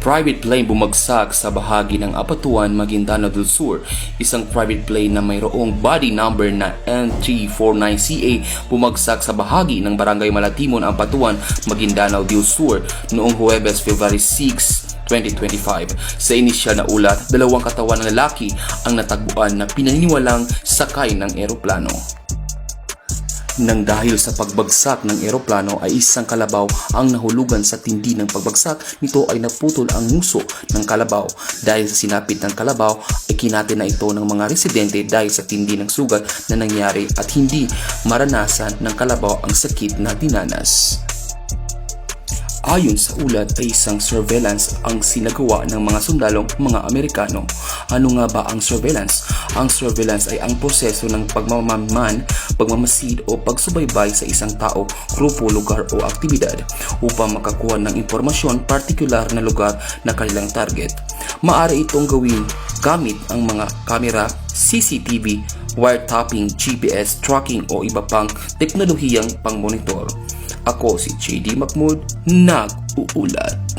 Private plane bumagsak sa bahagi ng Apatuan, Maguindanao del Sur. Isang private plane na mayroong body number na N349CA bumagsak sa bahagi ng Barangay Malatimon, Apatuan, Maguindanao del Sur noong Huwebes, February 6, 2025. Sa inisyal na ulat, dalawang katawan ng lalaki ang natagpuan na pinaniniwalang sakay ng eroplano. Nang dahil sa pagbagsak ng eroplano ay isang kalabaw ang nahulugan sa tindi ng pagbagsak, nito ay naputol ang nguso ng kalabaw. Dahil sa sinapit ng kalabaw ay kinate na ito ng mga residente dahil sa tindi ng sugat na nangyari at hindi maranasan ng kalabaw ang sakit na dinanas. Ayon sa ulat ay isang surveillance ang sinagawa ng mga sundalong mga Amerikano. Ano nga ba ang surveillance? Ang surveillance ay ang proseso ng pagmamaman, pagmamasid o pagsubaybay sa isang tao, grupo, lugar o aktibidad upang makakuha ng impormasyon partikular na lugar na kanilang target. Maaari itong gawin gamit ang mga kamera, CCTV, wiretapping, GPS, tracking o iba pang teknolohiyang pangmonitor. Ako si JD Mahmood, nag-uulat.